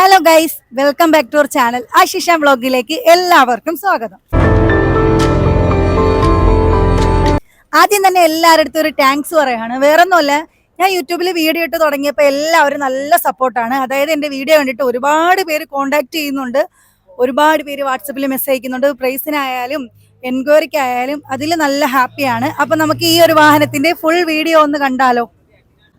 Hello guys welcome back to our channel Ashisha വ്ളോഗിലേക്ക് എല്ലാവർക്കും സ്വാഗതം ആദ്യം തന്നെ എല്ലാവരുടെ അടുത്തും ഒരു താങ്ക്സ് പറയാണ്. വേറൊന്നുമല്ല ഞാൻ യൂട്യൂബിൽ വീഡിയോ ഇട്ട് തുടങ്ങിയപ്പോൾ എല്ലാവരും നല്ല സപ്പോർട്ടാണ് അതായത് എന്റെ വീഡിയോ കണ്ടിട്ട് ഒരുപാട് പേര് കോണ്ടാക്ട് ചെയ്യുന്നുണ്ട്. ഒരുപാട് പേര് വാട്സപ്പിൽ മെസ്സേജ് അയക്കുന്നുണ്ട്. പ്രൈസിനായാലും എൻക്വയറിക്കായാലും അതിൽ നല്ല ഹാപ്പിയാണ് അപ്പം നമുക്ക് ഈ ഒരു വാഹനത്തിന്റെ ഫുൾ വീഡിയോ ഒന്ന് കണ്ടാലോ.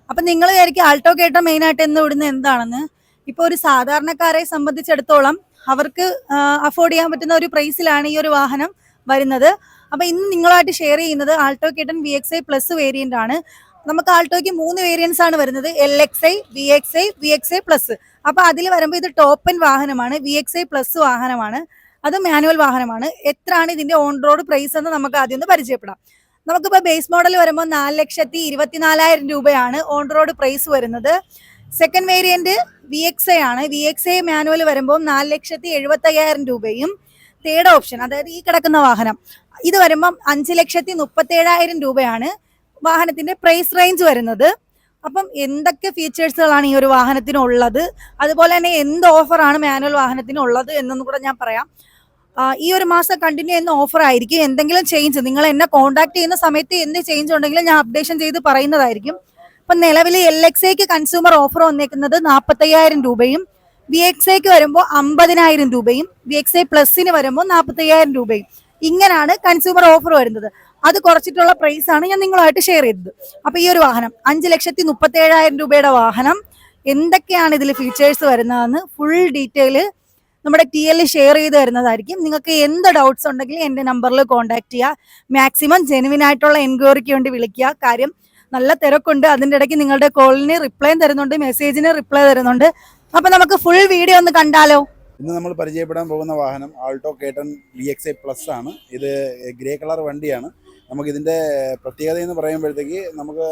അപ്പം നിങ്ങൾ വിചാരിക്കും ആൾട്ടോ കേട്ടോ മെയിനായിട്ട് എന്ന് വിടുന്നത് എന്താണെന്ന്. ഇപ്പോൾ ഒരു സാധാരണക്കാരെ സംബന്ധിച്ചിടത്തോളം അവർക്ക് അഫോർഡ് ചെയ്യാൻ പറ്റുന്ന ഒരു പ്രൈസിലാണ് ഈ ഒരു വാഹനം വരുന്നത്. അപ്പൊ ഇന്ന് നിങ്ങളായിട്ട് ഷെയർ ചെയ്യുന്നത് Alto K ten V X I plus variant ആണ്. നമുക്ക് ആൾട്ടോയ്ക്ക് മൂന്ന് വേരിയൻസ് ആണ് വരുന്നത്. L X I V X I V X I plus അപ്പൊ അതിൽ വരുമ്പോൾ ഇത് ടോപ്പൻ വാഹനമാണ്. വി എക്സ് ഐ പ്ലസ് വാഹനമാണ്. അത് മാനുവൽ വാഹനമാണ്. എത്രയാണ് ഇതിന്റെ ഓൺ റോഡ് പ്രൈസ് എന്ന് നമുക്ക് ആദ്യം ഒന്ന് പരിചയപ്പെടാം. നമുക്കിപ്പോൾ ബേസ് മോഡൽ വരുമ്പോൾ നാല് ലക്ഷത്തി ഇരുപത്തിനാലായിരം രൂപയാണ് ഓൺ റോഡ് പ്രൈസ് വരുന്നത്. Second variant V X A ആണ്. വി എക്സ് എ മാനുവൽ വരുമ്പോൾ നാല് ലക്ഷത്തി എഴുപത്തി അയ്യായിരം രൂപയും തേർഡ് ഓപ്ഷൻ അതായത് ഈ കിടക്കുന്ന വാഹനം. ഇത് വരുമ്പം അഞ്ച് ലക്ഷത്തി മുപ്പത്തി ഏഴായിരം രൂപയാണ് വാഹനത്തിന്റെ പ്രൈസ് റേഞ്ച് വരുന്നത്. അപ്പം എന്തൊക്കെ ഫീച്ചേഴ്സുകളാണ് ഈ ഒരു വാഹനത്തിന് ഉള്ളത് അതുപോലെ തന്നെ എന്ത് ഓഫറാണ് മാനുവൽ വാഹനത്തിന് ഉള്ളത് എന്നൊന്നും കൂടെ ഞാൻ പറയാം. ഈ ഒരു മാസം കണ്ടിന്യൂ ചെയ്യുന്ന ഓഫർ ആയിരിക്കും. എന്തെങ്കിലും ചേഞ്ച് നിങ്ങൾ എന്നെ കോൺടാക്ട് ചെയ്യുന്ന സമയത്ത് എന്ത് ചേഞ്ച് ഉണ്ടെങ്കിലും ഞാൻ അപ്ഡേഷൻ ചെയ്ത് പറയുന്നതായിരിക്കും. ഇപ്പം നിലവിൽ എൽ എക്സ് ഐക്ക് കൺസ്യൂമർ ഓഫർ വന്നേക്കുന്നത് നാൽപ്പത്തയ്യായിരം രൂപയും വി എക്സ് ഐക്ക് വരുമ്പോൾ അമ്പതിനായിരം രൂപയും വി എക്സ് ഐ പ്ലസിന് വരുമ്പോൾ നാൽപ്പത്തയ്യായിരം രൂപയും. ഇങ്ങനെയാണ് കൺസ്യൂമർ ഓഫർ വരുന്നത്. അത് കുറച്ചിട്ടുള്ള പ്രൈസ് ആണ് ഞാൻ നിങ്ങളുമായിട്ട് ഷെയർ ചെയ്തത്. അപ്പൊ ഈ ഒരു വാഹനം അഞ്ച് ലക്ഷത്തി മുപ്പത്തി ഏഴായിരം രൂപയുടെ വാഹനം എന്തൊക്കെയാണ് ഇതിൽ ഫീച്ചേഴ്സ് വരുന്നതെന്ന് ഫുൾ ഡീറ്റെയിൽ നമ്മുടെ ടി എൽ ഷെയർ ചെയ്ത് തരുന്നതായിരിക്കും. നിങ്ങൾക്ക് എന്ത് ഡൗട്ട്സ് ഉണ്ടെങ്കിലും എന്റെ നമ്പറിൽ കോൺടാക്ട് ചെയ്യുക മാക്സിമം ജെനുവിൻ ആയിട്ടുള്ള എൻക്വയറിക്ക് വേണ്ടി വിളിക്കുക. കാര്യം നല്ല തിരക്കുണ്ട്. അതിന്റെ ഇടയ്ക്ക് നിങ്ങളുടെ കോളിന് റിപ്ലൈ തരുന്നുണ്ട് മെസ്സേജിന് റിപ്ലൈ തരുന്നുണ്ട്. അപ്പൊ നമുക്ക് ഫുൾ വീഡിയോ ഒന്ന് കണ്ടാലോ? ഇന്ന് നമ്മൾ പരിചയപ്പെടാൻ പോകുന്ന വാഹനം Alto K ten V X I plus ആണ്. ഇത് ഗ്രേ കളർ വണ്ടിയാണ്. നമുക്ക് ഇതിന്റെ പ്രത്യേകത എന്ന് പറയുമ്പോഴത്തേക്ക് നമുക്ക്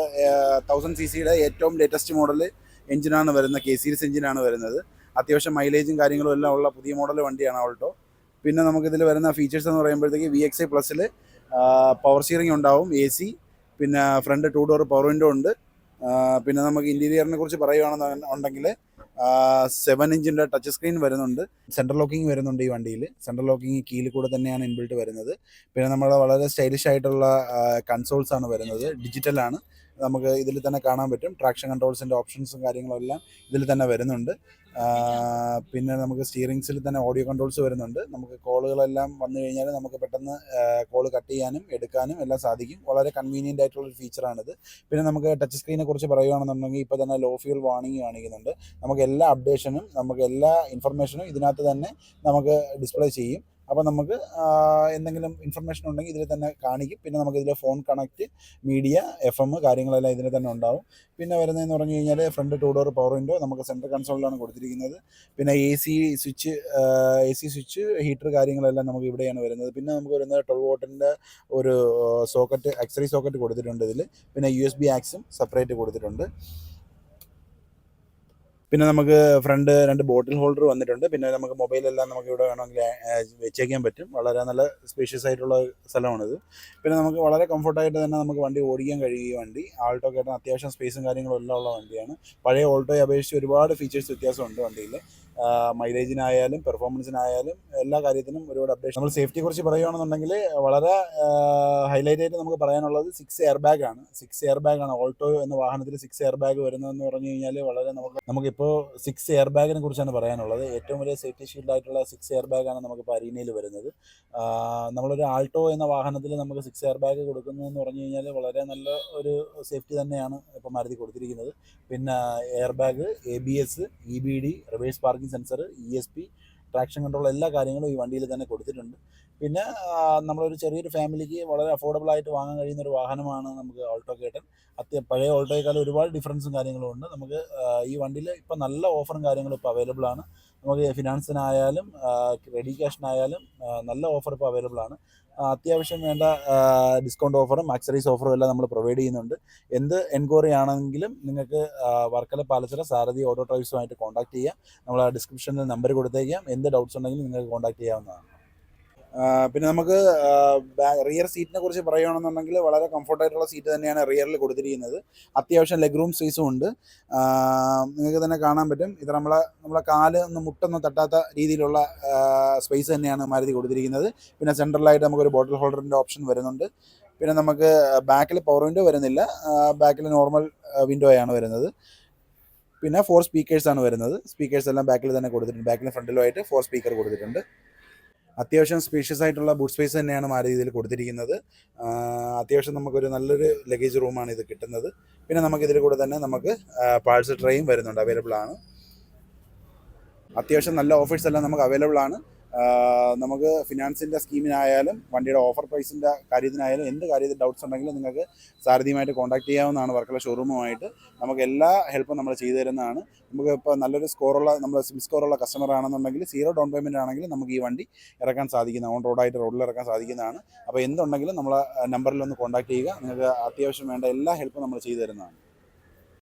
തൗസൻഡ് സി സിയുടെ ഏറ്റവും ലേറ്റസ്റ്റ് മോഡൽ എഞ്ചിനാണ് വരുന്നത് കെ സീരീസ് എഞ്ചിനാണ് വരുന്നത്. അത്യാവശ്യം മൈലേജും കാര്യങ്ങളും എല്ലാം ഉള്ള പുതിയ മോഡൽ വണ്ടിയാണ് ആൾട്ടോ. പിന്നെ നമുക്കിതിൽ വരുന്ന ഫീച്ചേഴ്സ് എന്ന് പറയുമ്പോഴത്തേക്ക് വി എക്സ് ഐ പ്ലസ്സിൽ പവർ സ്റ്റിയറിംഗ് ഉണ്ടാവും എ സി പിന്നെ front two door power window ഉണ്ട്. പിന്നെ നമുക്ക് ഇന്റീരിയറിനെ കുറിച്ച് പറയുകയാണെന്ന് ഉണ്ടെങ്കിൽ സെവൻ ഇഞ്ചിന്റെ ടച്ച് സ്ക്രീൻ വരുന്നുണ്ട്. സെൻട്രൽ ലോക്കിംഗ് വരുന്നുണ്ട് ഈ വണ്ടിയിൽ. സെൻട്രൽ ലോക്കിംഗ് കീഴിൽ കൂടെ തന്നെയാണ് ഇൻബിൽട്ട് വരുന്നത്. പിന്നെ നമ്മുടെ വളരെ സ്റ്റൈലിഷ് ആയിട്ടുള്ള കൺസോൾസ് ആണ് വരുന്നത്. ഡിജിറ്റലാണ് നമുക്ക് ഇതിൽ തന്നെ കാണാൻ പറ്റും. ട്രാക്ഷൻ കൺട്രോൾസിന്റെ ഓപ്ഷൻസും കാര്യങ്ങളും എല്ലാം ഇതിൽ തന്നെ വരുന്നുണ്ട്. പിന്നെ നമുക്ക് സ്റ്റിയറിങ്സിൽ തന്നെ ഓഡിയോ കൺട്രോൾസ് വരുന്നുണ്ട്. നമുക്ക് കോളുകളെല്ലാം വന്നു കഴിഞ്ഞാൽ നമുക്ക് പെട്ടെന്ന് കോൾ കട്ട് ചെയ്യാനും എടുക്കാനും എല്ലാം സാധിക്കും. വളരെ കൺവീനിയന്റ് ആയിട്ടുള്ള ഒരു ഫീച്ചറാണിത് പിന്നെ നമുക്ക് ടച്ച് സ്ക്രീനെ കുറിച്ച് പറയുകയാണെന്നുണ്ടെങ്കിൽ ഇപ്പോൾ തന്നെ ലോ ഫ്യൂൽ വാണിംഗ് കാണിക്കുന്നുണ്ട്. നമുക്ക് എല്ലാ അപ്ഡേഷനും നമുക്ക് എല്ലാ ഇൻഫർമേഷനും ഇതിനകത്ത് തന്നെ നമുക്ക് ഡിസ്പ്ലേ ചെയ്യും. അപ്പോൾ നമുക്ക് എന്തെങ്കിലും ഇൻഫർമേഷൻ ഉണ്ടെങ്കിൽ ഇതിൽ തന്നെ കാണിക്കും. പിന്നെ നമുക്ക് ഇതിലെ phone connect media F M കാര്യങ്ങളെല്ലാം ഇതിൽ തന്നെ ഉണ്ടാവും. പിന്നെ വരുന്നതെന്ന് പറഞ്ഞു കഴിഞ്ഞാൽ front two door power window നമുക്ക് സെൻട്രൽ കൺസോളിലാണ് കൊടുത്തിരിക്കുന്നത്. പിന്നെ A C switch A C switch heater കാര്യങ്ങളെല്ലാം നമുക്ക് ഇവിടെയാണ് വരുന്നത്. പിന്നെ നമുക്ക് വരുന്നത് ട്വൽവ് വോട്ടിന്റെ ഒരു സോക്കറ്റ് എക്സറി സോക്കറ്റ് കൊടുത്തിട്ടുണ്ട് ഇതിൽ പിന്നെ യു എസ് ബി ആക്സും സെപ്പറേറ്റ് കൊടുത്തിട്ടുണ്ട്. പിന്നെ നമുക്ക് ഫ്രണ്ട് രണ്ട് ബോട്ടിൽ ഹോൾഡർ വന്നിട്ടുണ്ട്. പിന്നെ നമുക്ക് മൊബൈലെല്ലാം നമുക്ക് ഇവിടെ വേണമെങ്കിൽ വെച്ചേക്കാൻ പറ്റും. വളരെ നല്ല സ്പേഷ്യസ് ആയിട്ടുള്ള സ്ഥലമാണിത്. പിന്നെ നമുക്ക് വളരെ കംഫർട്ടായിട്ട് തന്നെ നമുക്ക് വണ്ടി ഓടിക്കാൻ കഴിയും ഈ വണ്ടി ആൾട്ടോ കേട്ടാൽ അത്യാവശ്യം സ്പേസും കാര്യങ്ങളും എല്ലാം ഉള്ള വണ്ടിയാണ്. പഴയ ഓൾട്ടോയെ അപേക്ഷിച്ച് ഒരുപാട് ഫീച്ചേഴ്സ് വ്യത്യാസമുണ്ട് വണ്ടിയിൽ. മൈലേജിനായാലും പെർഫോമൻസിനായാലും എല്ലാ കാര്യത്തിനും ഒരുപാട് അപ്ഡേഷൻ നമ്മൾ സേഫ്റ്റിയെ കുറിച്ച് പറയുകയാണെന്നുണ്ടെങ്കിൽ വളരെ ഹൈലൈറ്റ് ആയിട്ട് നമുക്ക് പറയാനുള്ളത് സിക്സ് എയർ ബാഗ് ആണ്. സിക്സ് എയർ ബാഗ് ആണ്. ഓൾട്ടോ എന്ന വാഹനത്തിൽ സിക്സ് എയർ ബാഗ് വരുന്നതെന്ന് പറഞ്ഞു കഴിഞ്ഞാൽ വളരെ നമുക്ക് നമുക്കിപ്പോൾ സിക്സ് എയർ ബാഗിനെ കുറിച്ചാണ് പറയാനുള്ളത്. ഏറ്റവും വലിയ സേഫ്റ്റി ഷീൽഡ് ആയിട്ടുള്ള സിക്സ് എയർ ആണ് നമുക്കിപ്പോൾ അരീനയിൽ വരുന്നത്. നമ്മളൊരു ആൾട്ടോ എന്ന വാഹനത്തിൽ നമുക്ക് സിക്സ് എയർ ബാഗ് കൊടുക്കുന്നതെന്ന് പറഞ്ഞു കഴിഞ്ഞാൽ വളരെ നല്ല ഒരു സേഫ്റ്റി തന്നെയാണ് ഇപ്പോൾ മാരുതി കൊടുത്തിരിക്കുന്നത്. പിന്നെ air bag A B S E B D reverse parking sensor E S P traction control എല്ലാ കാര്യങ്ങളും ഈ വണ്ടിയിൽ തന്നെ കൊടുത്തിട്ടുണ്ട്. പിന്നെ നമ്മളൊരു ചെറിയൊരു ഫാമിലിക്ക് വളരെ അഫോർഡബിൾ ആയിട്ട് വാങ്ങാൻ കഴിയുന്ന ഒരു വാഹനമാണ് നമുക്ക് ഓൾട്ടോ കേട്ടൻ അത്യ പഴയ ഓൾട്ടോയെക്കാളും ഒരുപാട് ഡിഫറൻസും കാര്യങ്ങളും ഉണ്ട്. നമുക്ക് ഈ വണ്ടിയിൽ ഇപ്പം നല്ല ഓഫറും കാര്യങ്ങളും ഇപ്പോൾ അവൈലബിൾ ആണ്. നമുക്ക് ഫിനാൻസിനായാലും റെഡി ക്യാഷിനായാലും നല്ല ഓഫർ ഇപ്പോൾ അവൈലബിൾ ആണ്. അത്യാവശ്യം വേണ്ട ഡിസ്കൗണ്ട് ഓഫറും ആക്സറീസ് ഓഫറും എല്ലാം നമ്മൾ പ്രൊവൈഡ് ചെയ്യുന്നുണ്ട്. എന്ത് എൻക്വയറി ആണെങ്കിലും നിങ്ങൾക്ക് വർക്കല പാലച്ചിറ സാരഥി ഓട്ടോ ഡ്രൈവ്സുമായിട്ട് കോൺടാക്ട് ചെയ്യാം. നമ്മൾ ഡിസ്ക്രിപ്ഷനിൽ നമ്പർ കൊടുത്തേക്കാം. എന്ത് ഡൗട്ട്സ് ഉണ്ടെങ്കിലും നിങ്ങൾക്ക് കോൺടാക്ട് ചെയ്യാവുന്നതാണ്. പിന്നെ നമുക്ക് റിയർ സീറ്റിനെ കുറിച്ച് പറയുകയാണെന്നുണ്ടെങ്കിൽ വളരെ കംഫർട്ടായിട്ടുള്ള സീറ്റ് തന്നെയാണ് റിയറിൽ കൊടുത്തിരിക്കുന്നത്. അത്യാവശ്യം ലെഗ് റൂം സ്പേസും ഉണ്ട്. നിങ്ങൾക്ക് തന്നെ കാണാൻ പറ്റും. ഇത് നമ്മളെ നമ്മളെ കാൽ ഒന്ന് മുട്ടൊന്നും തട്ടാത്ത രീതിയിലുള്ള സ്പേസ് തന്നെയാണ് മാരുതി കൊടുത്തിരിക്കുന്നത്. പിന്നെ സെൻട്രലായിട്ട് നമുക്കൊരു ബോട്ടിൽ ഹോൾഡറിന്റെ ഓപ്ഷൻ വരുന്നുണ്ട്. പിന്നെ നമുക്ക് ബാക്കിൽ പവർ വിൻഡോ വരുന്നില്ല. ബാക്കിൽ നോർമൽ വിൻഡോയാണ് വരുന്നത്. പിന്നെ ഫോർ സ്പീക്കേഴ്സാണ് വരുന്നത്. സ്പീക്കേഴ്സ് എല്ലാം ബാക്കിൽ തന്നെ കൊടുത്തിട്ടുണ്ട്. ബാക്കിലും ഫ്രണ്ടിലുമായിട്ട് ഫോർ സ്പീക്കർ കൊടുത്തിട്ടുണ്ട്. അത്യാവശ്യം സ്പീഷ്യസ് ആയിട്ടുള്ള ബൂട്ട് സ്പേസ് തന്നെയാണ് മാരുതി ഇതിൽ കൊടുത്തിരിക്കുന്നത്. അത്യാവശ്യം നമുക്കൊരു നല്ലൊരു ലഗേജ് റൂമാണ് ഇത് കിട്ടുന്നത്. പിന്നെ നമുക്ക് ഇതിൽ കൂടെ തന്നെ നമുക്ക് പാഴ്സൽ ട്രെയും വരുന്നുണ്ട്. അവൈലബിൾ ആണ്. അത്യാവശ്യം നല്ല ഓഫേഴ്സ് എല്ലാം നമുക്ക് അവൈലബിൾ ആണ്. നമുക്ക് ഫിനാൻസിന്റെ സ്കീമിനായാലും വണ്ടിയുടെ ഓഫർ പ്രൈസിന്റെ കാര്യത്തിനായാലും എന്ത് കാര്യത്തിൽ ഡൗട്ട്സ് ഉണ്ടെങ്കിലും നിങ്ങൾക്ക് സാരഥിയുമായിട്ട് കോൺടാക്ട് ചെയ്യാവുന്നതാണ് വർക്കല ഷോറൂമുമായിട്ട്. നമുക്ക് എല്ലാ ഹെൽപ്പും നമ്മൾ ചെയ്തു തരുന്നതാണ്. നമുക്ക് ഇപ്പോൾ നല്ലൊരു സ്കോറുള്ള നമ്മൾ സിം സ്കോറുള്ള കസ്റ്റമർ ആണെന്നുണ്ടെങ്കിൽ സീറോ ഡൗൺ പേയ്മെന്റ് ആണെങ്കിൽ നമുക്ക് ഈ വണ്ടി ഇറക്കാൻ സാധിക്കുന്ന ഓൺ റോഡായിട്ട് റോഡിൽ ഇറക്കാൻ സാധിക്കുന്നതാണ്. അപ്പോൾ എന്തുണ്ടെങ്കിലും നമ്മളെ നമ്പറിൽ ഒന്ന് കോൺടാക്ട് ചെയ്യുക. നിങ്ങൾക്ക് അത്യാവശ്യം വേണ്ട എല്ലാ ഹെൽപ്പും നമ്മൾ ചെയ്തു തരുന്നതാണ്.